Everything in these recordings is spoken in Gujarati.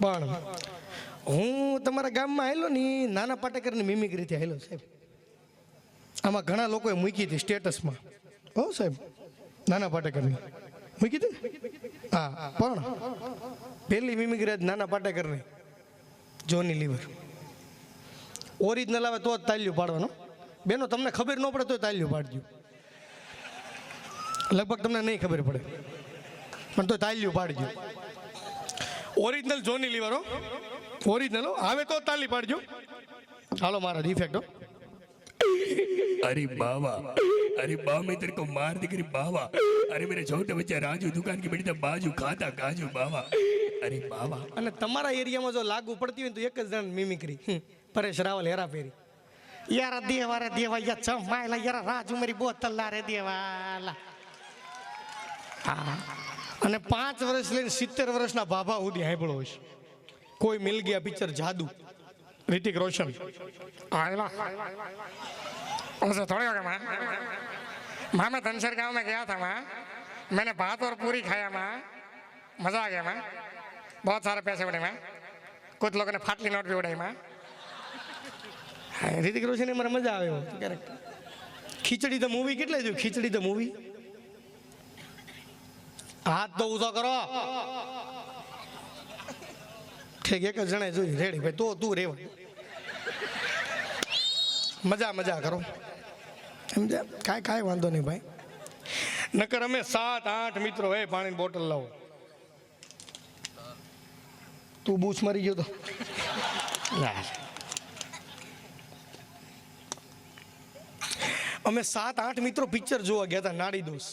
પણ હું તમારા ગામમાં આવેલો ને નાના પાટેકરની મિમિક્રીથી આવેલો સાહેબ. આમાં ઘણા લોકોએ મૂકી હતી સ્ટેટસમાં હો સાહેબ, નાના પાટેકરની. મૂકી હતી? હા પણ પહેલી મિમિક્રી નાના પાટેકરની. જોની લીવર ઓરિજિનલ આવે તો જ તાલ્યું પાડવાનો. બેનો, તમને ખબર ન પડે તો તાલ્યું પાડજો. લગભગ તમને નહીં ખબર પડે. પણ તો તાલ્યું પાડજો. ઓરિજિનલ જોની લીવર હો ઓરિજિનલ હો આવે તો તાલી પાડજો હાલો મારા ઇફેક્ટ હો अरे बाबा अरे बा मैं तेरे को मार दे करे बाबा अरे मेरे छोटे बच्चे राजू दुकान की बड़ी बाजू खाता काजू बाबा अरे बाबा અને તમારા એરિયામાં જો લાગુ પડતી હોય ને તો એક જ જણ મિમિક્રી હમ, પરેશ રાવલ હેરા ફેરી યાર દેવા રે દેવા યા ચમાયલા યાર રાજુ મારી બોતલ લા રે દેવાલા હા અને પાંચ વર્ષ લઈને સિત્તેર વર્ષના ભાભા સુધી સાંભળો હશે કોઈ મિલ ગયા પિક્ચર જાદુ ऋतिक रोशन आयला उसे थोड़ी होगा माँ माँ मैं धनसर गांव में गया था माँ मैंने भात और पूरी खाया माँ मज़ा आ गया माँ बहुत सारे पैसे उड़े माँ कुछ लोगों ने फाटली नोट भी उड़ाई माँ હા ऋतिक રોશન એ મારે મજા આવે એવો ક્યારેક ખીચડી ધ મૂવી કેટલે જોયું ખીચડી ધ મૂવી હાથ તો ઊંચો કરો. ઠીક એક જ જણે જોયું રેડી. ભાઈ તો તું રેવા. મજા મજા કરો. સમજ્યા કાંઈ કાંઈ વાંધો નહીં ભાઈ. નકર અમે સાત આઠ મિત્રો હે પાણીની બોટલ લાવો. તું બૂસ મરી ગયો તો. અમે સાત આઠ મિત્રો પિક્ચર જોવા ગયા હતા નાડી દોષ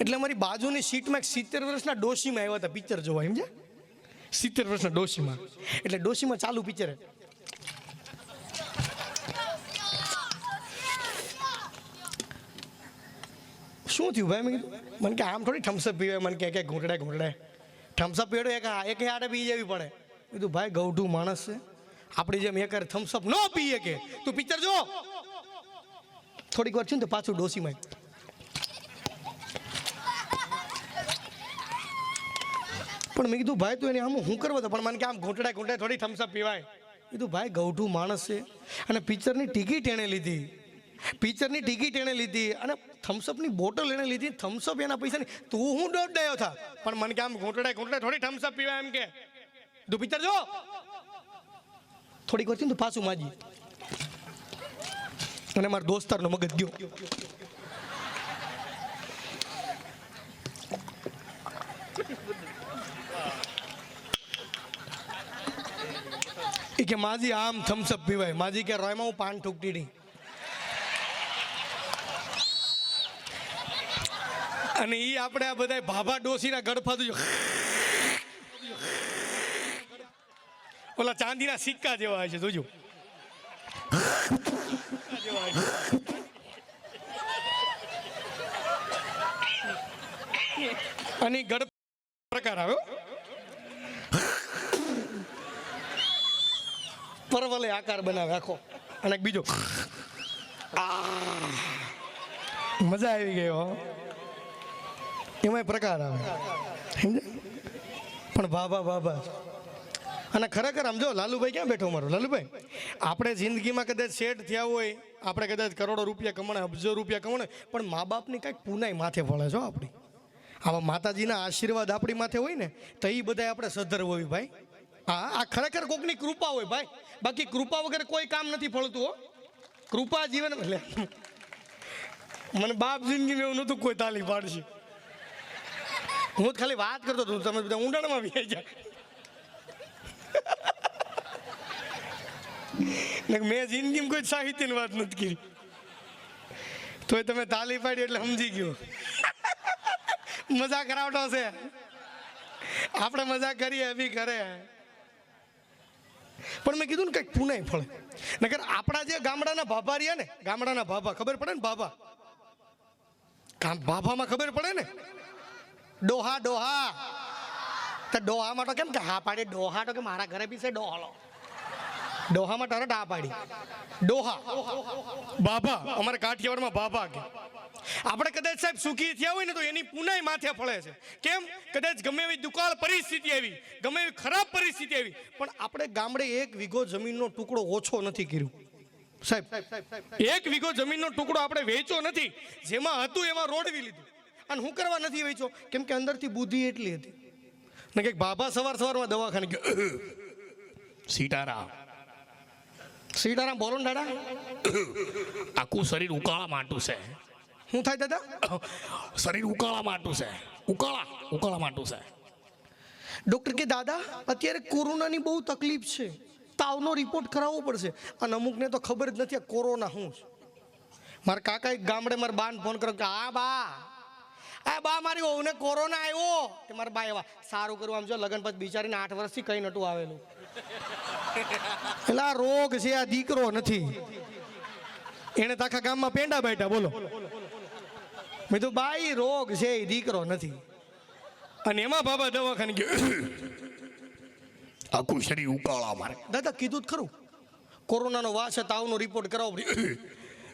એટલે અમારી બાજુની સીટમાં એક સિત્તેર વર્ષના ડોશીમાં આવ્યા હતા પિક્ચર જોવા છે? સિત્તેર વર્ષના ડોશીમાં. એટલે ડોશીમાં ચાલુ પિક્ચર શું થયું ભાઈ? મેં કીધું, મને કે આમ થોડી થમ્સઅપ પીવાય, મને કે ક્યાંક ઘૂંટડે ઘૂંટડે. થમ્સઅપ પીડો એક એક હાડે પી જવી પડે. કીધું, ભાઈ ગૌઢું માણસ છે. આપણી જેમ એક થમ્સઅપ ન પીએ કે તું પિક્ચર જો. થોડીક વાર છું ને પાછું ડોસીમાં પણ મેં કીધું, ભાઈ, તું એને આમ હું કરવા તો પણ મને કે આમ ઘૂંટડા ઘૂંટડા થોડી થમ્સઅપ પીવાય. કીધું, ભાઈ, ગૌઠું માણસ છે. અને પિક્ચરની ટિકિટ એણે લીધી. પિક્ચરની ટિકિટ એણે લીધી અને થમ્સઅપની બોટલ એણે લીધી. થમ્સઅપ એના પૈસાની, તું હું દોડ ગયો થા. પણ મને કે આમ ઘૂંટડા ઘૂંટડા થોડી થમ્સઅપ પીવાય એમ કે. તું પિક્ચર જો થોડીક વાર તો પાછું માજી અને મારા દોસ્તારનો મગજ ગયો. કે માજી આમ થમ્સઅપ પીવાય. માજી કે રોયમાં હું પાન ઠૂકતી નહીં. અને એ આપણે આ બધા ભાભા ડોસીના ગળફાતું ઓલા ચાંદીના સિક્કા જેવા હોય છે, જોજો. અને ગળ પ્રકાર આવ્યો પરવલે આકાર બનાવે આખો. અને બીજો. મજા આવી ગઈ હો. એમાંય પ્રકાર આવે. પણ બાબા બાબા અને ખરેખર આમ જો, લાલુભાઈ ક્યાં બેઠો મારો? લાલુભાઈ, આપણે જિંદગીમાં કદાચ સેટ થયા હોય, આપણે કદાચ કરોડો રૂપિયા કમાણે અબજો રૂપિયા કમાણે, પણ મા બાપની કાંઈક પુનાઈ માથે પડે છો આપણી. આવા માતાજીના આશીર્વાદ આપણી માથે હોય ને, તો એ બધા આપણે સધર હોય ભાઈ. હા, આ ખરેખર કોકની કૃપા હોય ભાઈ. બાકી કૃપા વગર કોઈ કામ નથી ફળતું, હો. કૃપા જીવન એટલે મને બાપ જિંદગીમાં એવું નહોતું કોઈ તાલી પાડશે. હું ખાલી વાત કરતો હતો, તમે બધા ઊંડાણમાં આવી જાય મેં જિંદગીમાં કોઈ સાહિત્યની વાત નથી કરી. તોય તમે તાલી પાડી એટલે સમજી ગયો. મજા કરાવતો છે આપણે મજા કરીએ બી કરે. પણ મેં કીધું ને કંઈક પુનાય ફળે. નગર આપણા જે ગામડાના ભાભા રહ્યા ને, ગામડાના ભાભા ખબર પડે ને ભાભા ભાભામાં ખબર પડે ને? ડોહા ડોહા. તો ડોહામાં તો કેમ કે હા પાડે, ડોહા તો કે મારા ઘરે બી છે ડોહાલો. ડોહામાં તારે ડા પાડી ડોહા. બાબા અમારે કાઠિયાવાડમાં બાબા કે. આપણે કદાચ સાહેબ સુખી થયા હોય ને તો એની પુનાઈ માથે ફળે છે. કેમ? કદાચ ગમે એવી દુકાળ પરિસ્થિતિ આવી ગમે એવી ખરાબ પરિસ્થિતિ આવી પણ આપણે ગામડે એક વીઘો જમીનનો ટુકડો ઓછો નથી કર્યું. સાહેબ એક વીઘો જમીનનો ટુકડો આપણે વેચ્યો નથી જેમાં હતું એમાં રોડવી લીધું. અને હું કરવા નથી વેચ્યો? કેમ કે અંદરથી બુદ્ધિ એટલી હતી. ને કંઈક બાબા સવાર સવારમાં દવાખાને ગયો. સીતારામ. સીતારામ બોલો ને દાદા. આખું શરીર ઉકાળા માટું છે. શું થાય દાદા? શરીર ઉકાળા માટું છે. ઉકાળા ઉકાળા માટું છે. ડૉક્ટર કે દાદા અત્યારે કોરોનાની બહુ તકલીફ છે. તાવનો રિપોર્ટ કરાવવો પડશે. અને અમુકને તો ખબર જ નથી આ કોરોના શું છે. મારા કાકા એક ગામડે મારા બાન ફોન કર્યો કે આ બા આ બા મારી ઓને કોરોના આવ્યો કે મારા બા એવા સારું કરવું આમ જો લગન પછી બિચારીને આઠ વર્ષથી કઈ નટું આવેલું. એટલે આ રોગ છે આ દીકરો નથી. એને તાખા આખા ગામમાં પેંડા બેઠા બોલો. મેં તો બાઈ રોગ છે એ દીકરો નથી. અને એમાં બાબા દવાખાને ગયો. આખું શરીર ઉકાળા મારે. દાદા કીધું જ ખરું. કોરોનાનો વાસ તાવનો રિપોર્ટ કરાવો.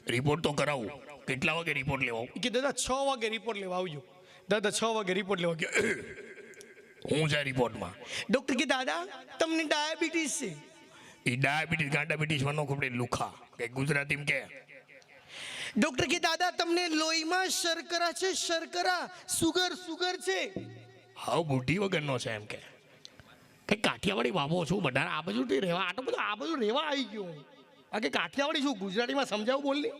રિપોર્ટ તો કરાવું. કેટલા વાગે રિપોર્ટ લેવા ઈ કે દાદા છ વાગે રિપોર્ટ લેવા આવજો. દાદા છ વાગે રિપોર્ટ લેવા ગયો હું જાય રિપોર્ટમાં ડોક્ટર કે દાદા તમને ડાયાબિટીસ છે. એ ડાયાબિટીસ ગાંડાબિટીસ વાનો ખબર લુખા. કે ગુજરાતીમાં કે? ડોક્ટર કે દાદા તમને લોહીમાં શર્કરા છે શર્કરા સુગર સુગર છે. હા બુઢી વગરનો છે એમ કે. કઈ કાઠિયાવાડી બાબો છું બધા આ બાજુ રહેવા આટલું બધું આ બધું રહેવા આવી ગયો. આ કે કાઠિયાવાડી શું ગુજરાતીમાં સમજાવું બોલની?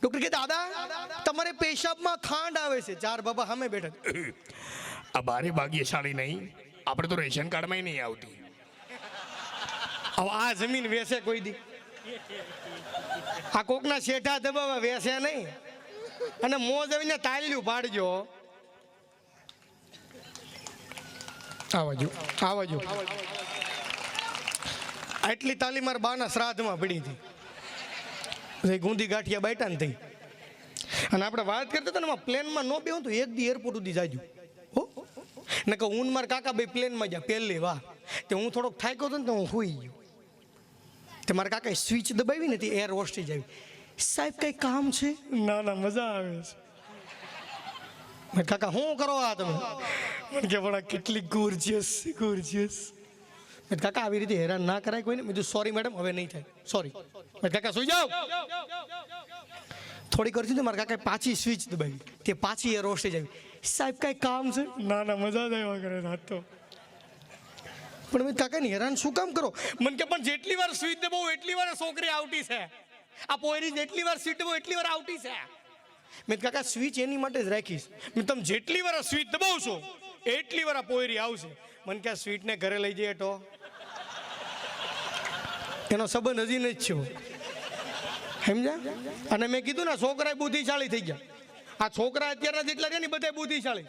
ડોક્ટર કે દાદા તમારે પેશાબમાં ખાંડ આવે છે. ચાર બાબા સામે બેઠા આ બારે ભાગ્યશાળી નહીં. આપણે તો રેશન કાર્ડમાં નહીં આવતી. હવે આ જમીન વેસે કોઈ દી. આ કોકના શેઠા દબાવા વેસે નહીં. અને મો જમીને તાલ્યું પાડજો. આવજો આવજો આટલી તાલી મારા બાના શ્રાદ્ધમાં પડી હતી. ગુંદી ગાંઠિયા બેઠા ને થઈ. અને આપણે વાત કરતા હતા ને એમાં પ્લેનમાં ન બેહું તો એક દી એરપોર્ટ સુધી જાજુ. હો? ને કે હું મારા કાકા ભાઈ પ્લેનમાં જા પહેલી વાર તે હું થોડોક થાક્યો હતો ને તો હું સુઈ ગયો. તે મારા કાકાએ સ્વિચ દબાવી ને તે એર હોસ્ટેજ આવી. સાહેબ કંઈ કામ છે? ના ના મજા આવે છે. કાકા શું કરો આ તમે? મને કે પણ કેટલી ગુર્જિયસ ગોર્જિયસ મેં કાકા આવી રીતે હેરાન ના કરાય કોઈને. મેં કીધું સોરી મેડમ હવે નહીં થાય. સોરી મેં કાકા સુઈ જાઓ. થોડી કરતી ને મારા કાકાએ પાછી સ્વિચ દબાવી. તે પાછી એર હોસ્ટેજ આવી. સાહેબ કાંઈ કામ છે? ના ના મજા જ આવ્યા કરે રાત તો. પણ મેં કાકાને હેરાન શું કામ કરો? મને કે પણ જેટલી વાર સ્વિચ દબાવું એટલી વાર છોકરી આવતી છે. આ પોયરી જેટલી વાર સ્વીટ દબાવું એટલી વાર આવતી છે. મેં કાકા સ્વિચ એની માટે જ રાખીશ. મેં તમે જેટલી વાર સ્વિચ દબાવશો એટલી વાર આ પોયરી આવશે. મને કે સ્વીટને ઘરે લઈ જઈએ તો? એનો સંબંધ હજી નથી થયો. સમજ્યા? અને મેં કીધું ને છોકરા બુદ્ધિશાળી થઈ ગયા. આ છોકરા અત્યારના જેટલા રહ્યા ને બધા બુદ્ધિશાળી.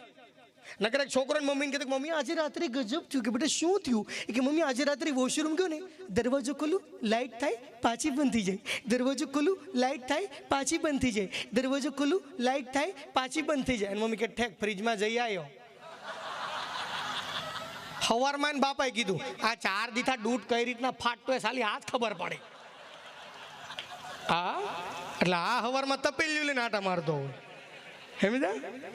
નકર એક છોકરો મમ્મીને કીધું મમ્મી, આજે રાત્રે ગજબ થયું. કે બેટા, શું થયું? કે, મમ્મી, આજે રાત્રે વોશરૂમ ગયો ને, દરવાજો ખોલું લાઇટ થાય, પાછી બંધ થઈ જાય. દરવાજો ખોલું લાઇટ થાય, પાછી બંધ થઈ જાય. દરવાજો ખોલું લાઇટ થાય, પાછી બંધ થઈ જાય. અને મમ્મી કે, ઠેક ફ્રીજમાં જઈ આવ્યો હવારમાં એને બાપાએ કીધું, આ ચાર દીઠા દૂધ કઈ રીતના ફાટતો એ સાલી હાથ ખબર પડે. હા? એટલે આ હવારમાં તપેલ્યું લઈને આટા મારતો હોય. સમજા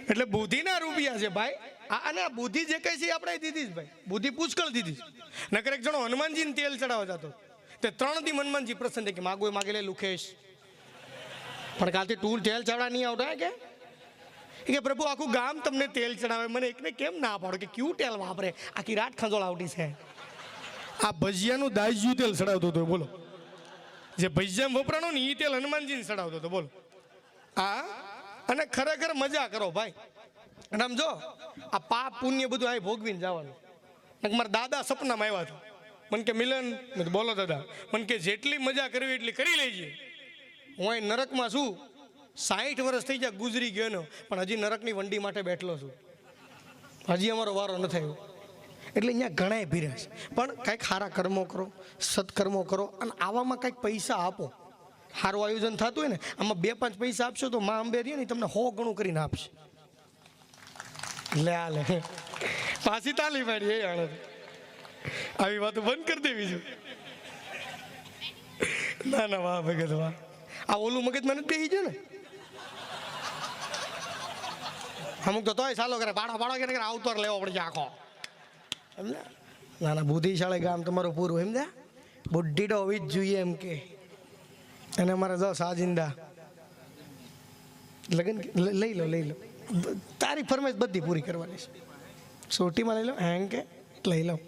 એટલે બુદ્ધિના રૂપિયા છે ભાઈ. અને આ બુદ્ધિ જે કઈ છે આપણે દીધી જ ભાઈ. બુદ્ધિ પુષ્કળ દીધી. નકર એક જણો હનુમાનજીને તેલ ચડાવવા જતો. તે ત્રણ દી હનુમાનજી પ્રસન્ન કે માગો માગે લે લુખેશ. પણ કાલથી ટૂલ તેલ ચડા નહીં આવતા કે? કે પ્રભુ, આખું ગામ તમને તેલ ચડાવે. મને એકને કેમ ના પાડો કે ક્યું તેલ વાપરે? આખી રાત ખંજોળ આવતી છે. આ ભજીયાનું દાજ્યું તેલ ચડાવતો હતો, બોલો. જે ભજીયામાં વપરાણો ને એ તેલ હનુમાનજીને ચડાવતો હતો, બોલો. આ અને ખરેખર મજા કરો ભાઈ. અને આમ જો, આ પાપ પુણ્ય બધું આ ભોગવીને જવાનું. મારા દાદા સપનામાં આવ્યા હતા. મને કે, મિલન. બોલો દાદા. મને કે, જેટલી મજા કરવી એટલી કરી લેજે. હું અહીં નરકમાં છું. સાઠ વર્ષ થઈ જાય ગુજરી ગયો એનો. પણ હજી નરકની વંડી માટે બેઠલો છું. હજી અમારો વારો ન થયો. એટલે અહીંયા ઘણાય ભીરા છે. પણ કાંઈક સારા કર્મો કરો, સત્કર્મો કરો અને આવામાં કાંઈક પૈસા આપો. સારું આયોજન થતું હોય ને, આમાં બે પાંચ પૈસા આપશો તો મા અંબે રહીએ ને તમને હો ગણું કરીને આપશે. લે આ લે. પાછી તાલી પાડી એ આણંદ. આવી વાતો બંધ કરી દેવી છું. ના ના, વાહ, ભગત, વાહ. આ ઓલું મગજ મને બેસી છે ને? અમુક તો તોય ચાલો કરે પાડો પાડો કે અવતર લેવો પડશે આખો. સમજે ના ના બુદ્ધિશાળી ગામ તમારું પૂરું, એમ ને? બુદ્ધિ તો હોવી જ જોઈએ એમ કે. અને અમારે જો સાજિંદા. લગન લઈ લો લઈ લો. તારી ફરમાઈશ બધી પૂરી કરવાની છે. સોટીમાં લઈ લો, હેંગ કે, લઈ લો.